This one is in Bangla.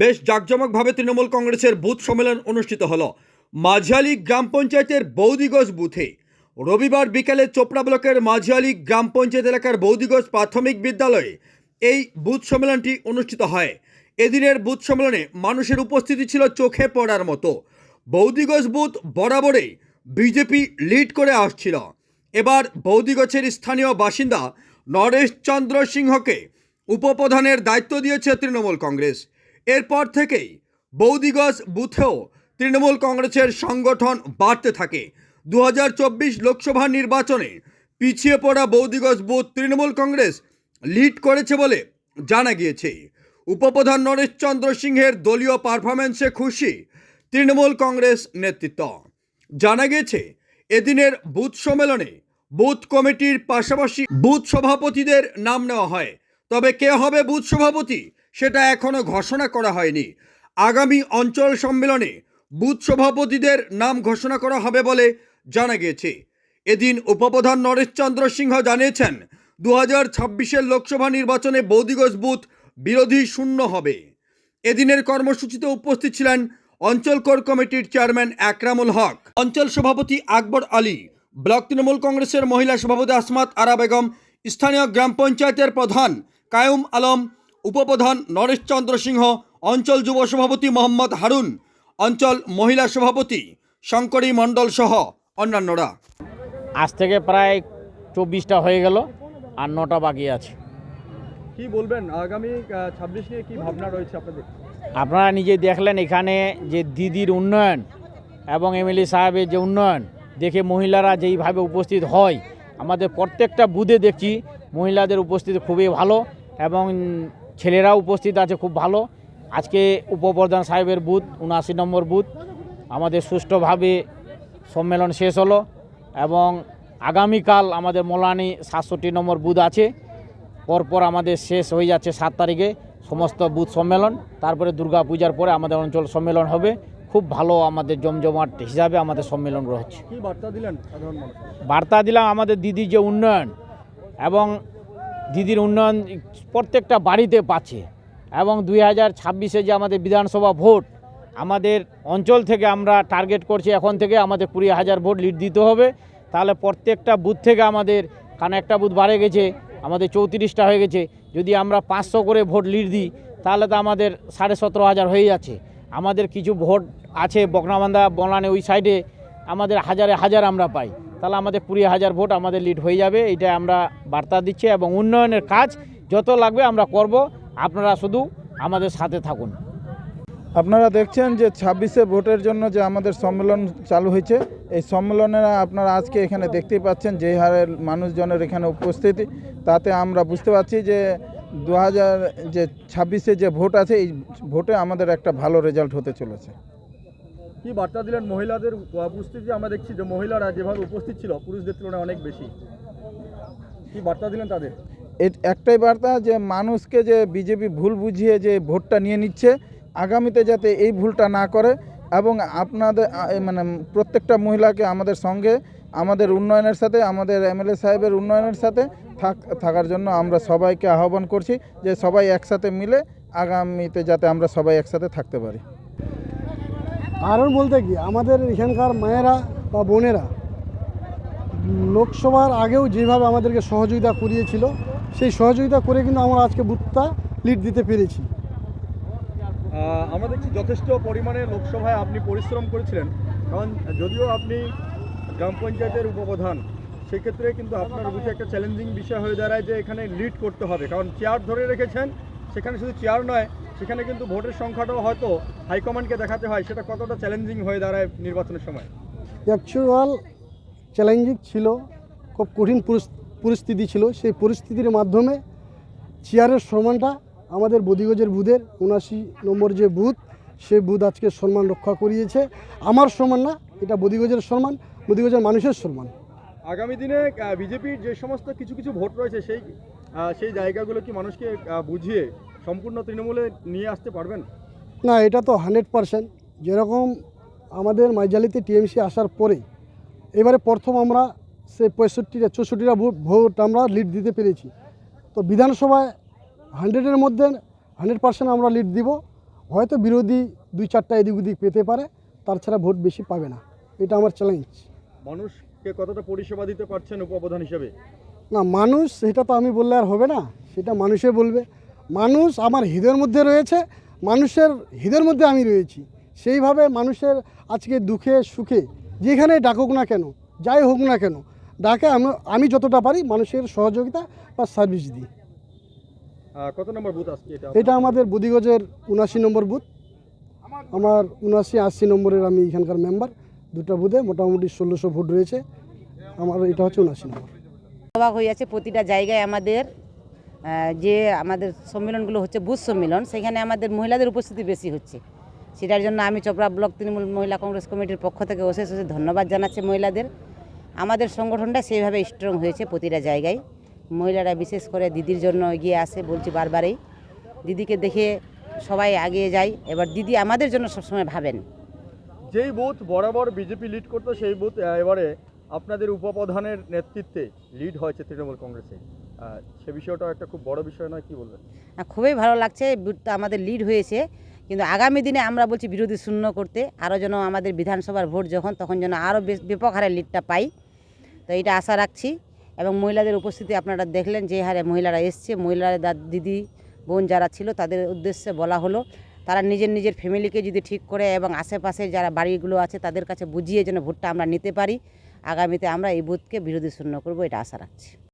বেশ জাঁকজমকভাবে তৃণমূল কংগ্রেসের বুথ সম্মেলন অনুষ্ঠিত হল। মাঝালি গ্রাম পঞ্চায়েতের বৌদিগজ বুথে। রবিবার বিকেলে চোপড়া ব্লকের মাঝালি গ্রাম পঞ্চায়েত এলাকার বৌদিগজ প্রাথমিক বিদ্যালয়ে এই বুথ সম্মেলনটি অনুষ্ঠিত হয়। এদিনের বুথ সম্মেলনে মানুষের উপস্থিতি ছিল চোখে পড়ার মতো। বৌদিগজ বুথ বরাবরই বিজেপি লিড করে আসছিল। এবার বৌদিগঞ্জের স্থানীয় বাসিন্দা নরেশ চন্দ্র সিংহকে উপপ্রধানের দায়িত্ব দিয়েছে তৃণমূল কংগ্রেস। এরপর থেকেই বৌদিগজ বুথেও তৃণমূল কংগ্রেসের সংগঠন বাড়তে থাকে। দু হাজার চব্বিশ লোকসভা নির্বাচনে পিছিয়ে পড়া বৌদিগজ বুথ তৃণমূল কংগ্রেস লিড করেছে বলে জানা গিয়েছে। উপপ্রধান নরেশ চন্দ্র সিংহের দলীয় পারফরমেন্সে খুশি তৃণমূল কংগ্রেস নেতৃত্ব। জানা গিয়েছে, এদিনের বুথ সম্মেলনে বুথ কমিটির পাশাপাশি বুথ সভাপতিদের নাম নেওয়া হয়। তবে কে হবে বুথ সভাপতি? সেটা এখনও ঘোষণা করা হয়নি। আগামী অঞ্চল সম্মেলনে বুথ সভাপতিদের নাম ঘোষণা করা হবে বলে জানা গিয়েছে এদিন উপপ্রধান নরেশচন্দ্র সিংহ জানিয়েছেন দু হাজার ছাব্বিশের লোকসভা নির্বাচনে বৌদিগজ বুথ বিরোধী শূন্য হবে। এদিনের কর্মসূচিতে উপস্থিত ছিলেন অঞ্চল কোর কমিটির চেয়ারম্যান একরামুল হক। অঞ্চল সভাপতি আকবর আলী, ব্লক তৃণমূল কংগ্রেসের মহিলা সভাপতি আসমাত আরা বেগম, স্থানীয় গ্রাম পঞ্চায়েতের প্রধান কায়ুম আলম উপপ্রধান নরেশ চন্দ্র সিংহ অঞ্চল যুব সভাপতি মোহাম্মদ হারুন অঞ্চল মহিলা সভাপতি শঙ্করী মণ্ডল সহ অন্যান্যরা। আজ থেকে প্রায় চব্বিশটা হয়ে গেল আর নটা বাকি আছে। কি বলবেন আগামী ছাব্বিশ নিয়ে কি ভাবনা রয়েছে আপনাদের? আপনারা নিজে দেখলেন এখানে যে দিদির উন্নয়ন এবং এমএলএ সাহেবের যে উন্নয়ন দেখে মহিলারা যেইভাবে উপস্থিত হয় আমাদের প্রত্যেকটা বুধে দেখছি মহিলাদের উপস্থিতি খুবই ভালো এবং ছেলেরাও উপস্থিত আছে খুব ভালো। আজকে উপপ্রধান সাহেবের বুথ উনআশি নম্বর বুথ। আমাদের সুষ্ঠুভাবে সম্মেলন শেষ হলো এবং আগামীকাল আমাদের মোলানি সাতষট্টি নম্বর বুথ আছে। পরপর আমাদের শেষ হয়ে যাচ্ছে সাত তারিখে সমস্ত বুথ সম্মেলন। তারপরে দুর্গা পূজার পরে আমাদের অঞ্চল সম্মেলন হবে। খুব ভালো আমাদের জমজমাট হিসাবে আমাদের সম্মেলন রয়েছে। বার্তা দিলাম আমাদের দিদির যে উন্নয়ন এবং দিদির উন্নয়ন প্রত্যেকটা বাড়িতে পাচ্ছে এবং দুই হাজার ছাব্বিশে যে আমাদের বিধানসভা ভোট, আমাদের অঞ্চল থেকে আমরা টার্গেট করছি, এখন থেকে আমাদের কুড়ি হাজার ভোট লিড দিতে হবে। তাহলে প্রত্যেকটা বুথ থেকে আমাদের কারণ একটা বুথ বাড়ে গেছে, আমাদের চৌত্রিশটা হয়ে গেছে। যদি আমরা পাঁচশো করে ভোট লিড দিই, তাহলে তো আমাদের সাড়ে সতেরো হাজার হয়ে যাচ্ছে। আমাদের কিছু ভোট আছে বকনাবান্ধা, বনানে ওই সাইডে আমাদের হাজারে হাজার আমরা পাই। তাহলে আমাদের কুড়ি হাজার ভোট আমাদের লিড হয়ে যাবে এটা আমরা বার্তা দিচ্ছি এবং উন্নয়নের কাজ যত লাগবে আমরা করব। আপনারা শুধু আমাদের সাথে থাকুন। আপনারা দেখছেন যে ছাব্বিশে ভোটের জন্য যে আমাদের সম্মেলন চালু হয়েছে, এই সম্মেলনে আপনারা আজকে এখানে দেখতেই পাচ্ছেন যে হারে মানুষজনের এখানে উপস্থিতি। তাতে আমরা বুঝতে পারছি যে দু হাজার যে ছাব্বিশে যে ভোট আছে, এই ভোটে আমাদের একটা ভালো রেজাল্ট হতে চলেছে। কি বার্তা দিলেন মহিলাদের উপস্থিতি? আমরা দেখছি যে মহিলারা যেভাবে উপস্থিত ছিল, পুরুষদের তুলনায় অনেক বেশি। কি বার্তা দিলেন তাদের? একটাই বার্তা যে মানুষকে যে বিজেপি ভুল বুঝিয়ে যে ভোটটা নিয়ে নিচ্ছে, আগামীতে যাতে এই ভুলটা না করে এবং আপনাদের মানে প্রত্যেকটা মহিলাকে আমাদের সঙ্গে, আমাদের উন্নয়নের সাথে, আমাদের এমএলএ সাহেবের উন্নয়নের সাথে থাক, থাকার জন্য আমরা সবাইকে আহ্বান করছি যে সবাই একসাথে মিলে আগামীতে যাতে আমরা সবাই একসাথে থাকতে পারি। কারণ বলতে কি, আমাদের এখানকার মায়েরা বা বোনেরা লোকসভার আগেও যেভাবে আমাদেরকে সহযোগিতা করিয়েছিল, সেই সহযোগিতা করে কিন্তু আমরা আজকে বুথটা লিড দিতে পেরেছি। আমরা দেখছি যথেষ্ট পরিমাণে লোকসভায় আপনি পরিশ্রম করেছিলেন, কারণ যদিও আপনি গ্রাম পঞ্চায়েতের উপপ্রধান, সেক্ষেত্রে কিন্তু আপনার বুঝে একটা চ্যালেঞ্জিং বিষয় হয়ে দাঁড়ায় যে এখানে লিড করতে হবে, কারণ চেয়ার ধরে রেখেছেন, সেখানে শুধু চেয়ার নয় সেখানে কিন্তু ভোটের সংখ্যাটাও হয়তো হাইকমান্ডকে দেখাতে হয় সেটা কতটা চ্যালেঞ্জিং হয়ে দাঁড়ায় নির্বাচনের সময়? অ্যাকচুয়াল চ্যালেঞ্জিং ছিল খুব কঠিন পরিস্থিতি ছিল। সেই পরিস্থিতির মাধ্যমে চেয়ারের সম্মানটা আমাদের বদিগজের বুথের উনাশি নম্বর যে বুথ সেই বুথ আজকে সম্মান রক্ষা করিয়েছে। আমার সম্মান না এটা বদিগজের সম্মান বদিগজের মানুষের সম্মান। আগামী দিনে বিজেপির যে সমস্ত কিছু কিছু ভোট রয়েছে সেই সেই জায়গাগুলো কি মানুষকে বুঝিয়ে সম্পূর্ণ তৃণমূলে নিয়ে আসতে পারবেন? না এটা তো হান্ড্রেড পারসেন্ট। যেরকম আমাদের মাইজালিতে টিএমসি আসার পরে এবারে প্রথম আমরা সে পঁয়ষট্টিটা চৌষট্টিটা ভোট- ভোট আমরা লিড দিতে পেরেছি। তো বিধানসভায় হান্ড্রেডের মধ্যে হান্ড্রেড পার্সেন্ট আমরা লিড দিব। হয়তো বিরোধী দুই চারটা এদিক ওদিক পেতে পারে তার ছাড়া ভোট বেশি পাবে না। এটা আমার চ্যালেঞ্জ মানুষকে কতটা পরিষেবা দিতে পারছেন উপপ্রধান হিসেবে? না মানুষ সেটা তো আমি বললে আর হবে না। সেটা মানুষে বলবে। মানুষ আমার হৃদয়ের মধ্যে রয়েছে মানুষের হৃদয়ের মধ্যে আমি রয়েছি। সেইভাবে মানুষের আজকে দুঃখে সুখে যেখানে ডাকুক না কেন যাই হোক না কেন ডাকে আমি আমি যতটা পারি মানুষের সহযোগিতা বা সার্ভিস দিই। কত নম্বর বুথ আজকে এটা? এটা আমাদের বুদিগজের উনাশি নম্বর বুথ। আমার উনাশি আশি নম্বরের আমি এখানকার মেম্বার। দুটো বুথে মোটামুটি ষোলোশো ভোট রয়েছে। আমার এটা হচ্ছে উনাশি নম্বর। অবাক হয়ে আছে প্রতিটা জায়গায় আমাদের। যে আমাদের সম্মেলনগুলো হচ্ছে বুথ সম্মেলন, সেখানে আমাদের মহিলাদের উপস্থিতি বেশি হচ্ছে। সেটার জন্য আমি চোপড়া ব্লক তৃণমূল মহিলা কংগ্রেস কমিটির পক্ষ থেকে অশেষ অশেষ ধন্যবাদ জানাচ্ছি মহিলাদের। আমাদের সংগঠনটা সেইভাবে স্ট্রং হয়েছে প্রতিটা জায়গায়। মহিলারা বিশেষ করে দিদির জন্য এগিয়ে আসে বলছি বারবারই। দিদিকে দেখে সবাই এগিয়ে যায়। এবার দিদি আমাদের জন্য সবসময় ভাবেন। যেই বুথ বরাবর বিজেপি লিড করতো, সেই বুথ এবারে আপনাদের উপপ্রধানের নেতৃত্বে লিড হয়েছে তৃণমূল কংগ্রেসে। সে বিষয়টা একটা খুব বড় বিষয় নয়, কি বলবেন? খুবই ভালো লাগছে আমাদের লিড হয়েছে, কিন্তু আগামী দিনে আমরা বলছি বিরোধী শূন্য করতে, আরও যেন আমাদের বিধানসভার ভোট যখন, তখন যেন আরও ব্যাপক হারে লিডটা পাই। তো এটা আশা রাখছি, এবং মহিলাদের উপস্থিতি আপনারা দেখলেন, যে হারে মহিলারা এসছে, মহিলারা দিদি, বোন যারা ছিল, তাদের উদ্দেশ্যে বলা হলো, তারা নিজের নিজের ফ্যামিলিকে যদি ঠিক করে এবং আশেপাশে যারা বাড়িগুলো আছে, তাদের কাছে বুঝিয়ে যেন ভোটটা আমরা নিতে পারি, আগামীতে আমরা এই বুথকে বিরোধী শূন্য করব, এটা আশা রাখছি।